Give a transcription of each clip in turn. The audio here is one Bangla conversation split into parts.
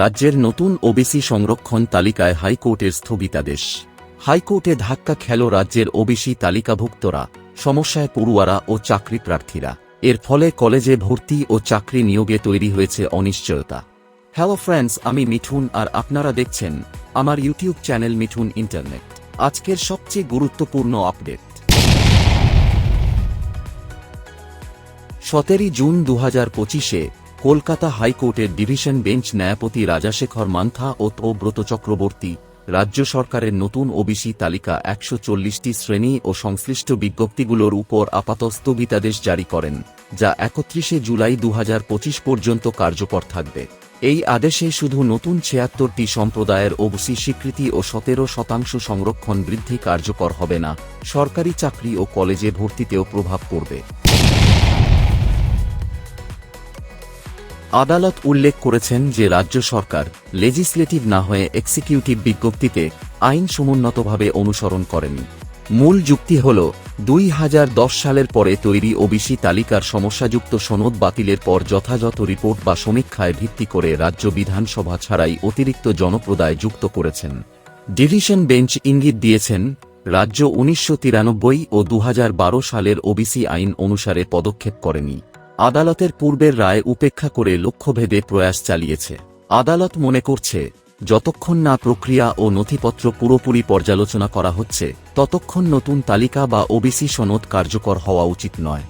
রাজ্যের নতুন ওবিসি সংরক্ষণ তালিকায় হাইকোর্টের স্থগিতাদেশ। হাইকোর্টে ধাক্কা খেল রাজ্যের ওবিসি তালিকাভুক্তরা, সমস্যায় পড়ুয়ারা ও চাকরি প্রার্থীরা। এর ফলে কলেজে ভর্তি ও চাকরি নিয়োগে তৈরি হয়েছে অনিশ্চয়তা। হ্যালো ফ্রেন্ডস, আমি মিঠুন আর আপনারা দেখছেন আমার ইউটিউব চ্যানেল মিঠুন ইন্টারনেট। আজকের সবচেয়ে গুরুত্বপূর্ণ আপডেট। সতেরোই জুন দু হাজার পঁচিশে কলকাতা হাইকোর্টের ডিভিশন বেঞ্চ ন্যায়পতি রাজাশেখর মান্থা ও ব্রত চক্রবর্তী, রাজ্য সরকারের নতুন ওবিসি তালিকা একশো চল্লিশটি শ্রেণি ও সংশ্লিষ্ট বিজ্ঞপ্তিগুলোর উপর আপাত স্থগিতাদেশ জারি করেন, যা একত্রিশে জুলাই দু হাজার পঁচিশ পর্যন্ত কার্যকর থাকবে। এই আদেশে শুধু নতুন ছিয়াত্তরটি সম্প্রদায়ের ওবিসি স্বীকৃতি ও সতেরো শতাংশ সংরক্ষণ বৃদ্ধি কার্যকর হবে না, সরকারি চাকরি ও কলেজে ভর্তিতেও প্রভাব পড়বে। আদালত উল্লেখ করেছেন যে রাজ্য সরকার লেজিসলেটিভ না হয়ে এক্সিকিউটিভ বিজ্ঞপ্তিতে আইন সমুন্নতভাবে অনুসরণ করেনি। মূল যুক্তি হল, দুই হাজার দশ সালের পরে তৈরি ওবিসি তালিকার সমস্যাযুক্ত সনদ বাতিলের পর যথাযথ রিপোর্ট বা সমীক্ষায় ভিত্তি করে রাজ্য বিধানসভা ছাড়াই অতিরিক্ত জনপ্রদায় যুক্ত করেছেন। ডিভিশন বেঞ্চ ইঙ্গিত দিয়েছেন, রাজ্য উনিশশো তিরানব্বই ও দু হাজার বারো সালের ওবিসি আইন অনুসারে পদক্ষেপ করেনি। আদালতের পূর্বের রায় উপেক্ষা করে লক্ষ্যভেদে প্রয়াস চালিয়েছে। আদালত মনে করছে, যতক্ষণ না প্রক্রিয়া ও নথিপত্র পুরোপুরি পর্যালোচনা করা হচ্ছে, ততক্ষণ নতুন তালিকা বা ওবিসি সনদ কার্যকর হওয়া উচিত নয়।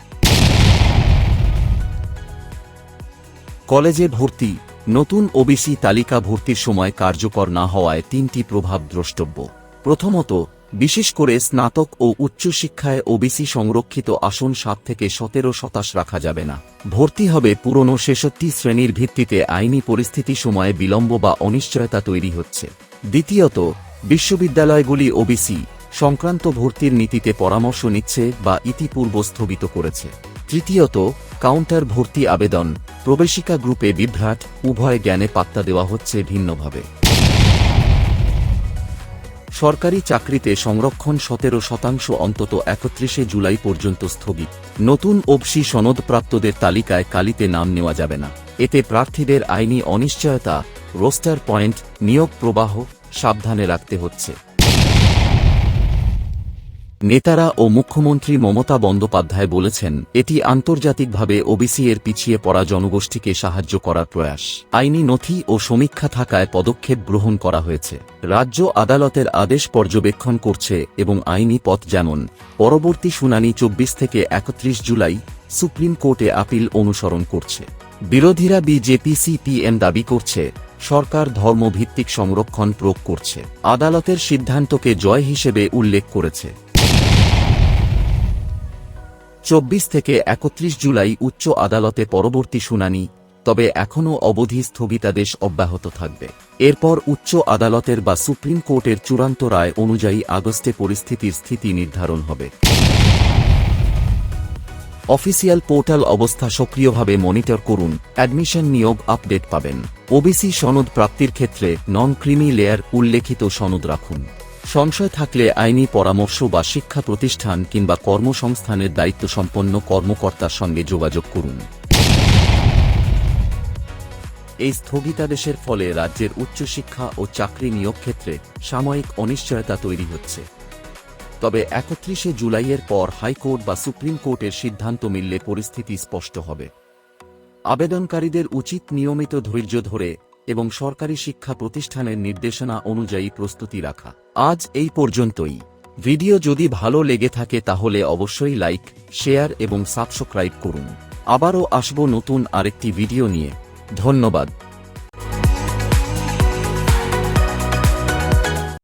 কলেজে ভর্তি, নতুন ওবিসি তালিকা ভর্তির সময় কার্যকর না হওয়ায় তিনটি প্রভাব দ্রষ্টব্য। প্রথমত বিশেষ করে স্নাতক ও উচ্চশিক্ষায় ওবিসি সংরক্ষিত আসন সাত থেকে সতেরো শতাংশ রাখা যাবে না। ভর্তি হবে পুরনো ছেষট্টি শ্রেণির ভিত্তিতে আইনি পরিস্থিতি সময়ে বিলম্ব বা অনিশ্চয়তা তৈরি হচ্ছে। দ্বিতীয়ত, বিশ্ববিদ্যালয়গুলি ওবিসি সংক্রান্ত ভর্তির নীতিতে পরামর্শ নিচ্ছে বা ইতিপূর্ব স্থগিত করেছে। তৃতীয়ত, কাউন্টার ভর্তি আবেদন, প্রবেশিকা গ্রুপে বিভ্রাট, উভয় জ্ঞানে পাত্তা দেওয়া হচ্ছে ভিন্নভাবে। সরকারি চাকরিতে সংরক্ষণ সতেরো শতাংশ অন্তত একত্রিশে জুলাই পর্যন্ত স্থগিত। নতুন ওবসি সনদপ্রাপ্তদের তালিকায় কালিতে নাম নেওয়া যাবে না। এতে প্রার্থীদের আইনি অনিশ্চয়তা, রোস্টার পয়েন্ট, নিয়োগ প্রবাহ সাবধানে রাখতে হচ্ছে। নেতারা ও মুখ্যমন্ত্রী মমতা বন্দ্যোপাধ্যায় বলেছেন, এটি আন্তর্জাতিকভাবে ওবিসি এর পিছিয়ে পড়া জনগোষ্ঠীকে সাহায্য করার প্রয়াস। আইনি নথি ও সমীক্ষা থাকায় পদক্ষেপ গ্রহণ করা হয়েছে। রাজ্য আদালতের আদেশ পর্যবেক্ষণ করছে এবং আইনি পথ যেমন, পরবর্তী শুনানি চব্বিশ থেকে একত্রিশ জুলাই সুপ্রিম কোর্টে আপিল অনুসরণ করছে। বিরোধীরা বিজেপি, সিপিএম দাবি করছে, সরকার ধর্মভিত্তিক সংরক্ষণ প্রয়োগ করছে। আদালতের সিদ্ধান্তকে জয় হিসেবে উল্লেখ করেছে। চব্বিশ থেকে একত্রিশ জুলাই উচ্চ আদালতে পরবর্তী শুনানি, তবে এখনও অবধি স্থগিতাদেশ অব্যাহত থাকবে। এরপর উচ্চ আদালতের বা সুপ্রিম কোর্টের চূড়ান্ত রায় অনুযায়ী আগস্টে পরিস্থিতির স্থিতি নির্ধারণ হবে। অফিসিয়াল পোর্টাল অবস্থা সক্রিয়ভাবে মনিটর করুন, অ্যাডমিশন নিয়োগ আপডেট পাবেন। ওবিসি সনদ প্রাপ্তির ক্ষেত্রে নন ক্রিমি লেয়ার উল্লেখিত সনদ রাখুন। সংশয় থাকলে আইনি পরামর্শ বা শিক্ষা প্রতিষ্ঠান কিংবা কর্মসংস্থানের দায়িত্বসম্পন্ন কর্মকর্তার সঙ্গে যোগাযোগ করুন। এই স্থগিতাদেশের ফলে রাজ্যের উচ্চশিক্ষা ও চাকরি নিয়োগ ক্ষেত্রে সাময়িক অনিশ্চয়তা তৈরি হচ্ছে। তবে একত্রিশে জুলাইয়ের পর হাইকোর্ট বা সুপ্রিম কোর্টের সিদ্ধান্ত মিললে পরিস্থিতি স্পষ্ট হবে। আবেদনকারীদের উচিত নিয়মিত ধৈর্য ধরে এবং সরকারি শিক্ষা প্রতিষ্ঠানের নির্দেশনা অনুযায়ী প্রস্তুতি রাখা। আজ এই পর্যন্তই। ভিডিও যদি ভালো লেগে থাকে তাহলে অবশ্যই লাইক, শেয়ার এবং সাবস্ক্রাইব করুন। আবারও আসব নতুন আরেকটি ভিডিও নিয়ে। ধন্যবাদ।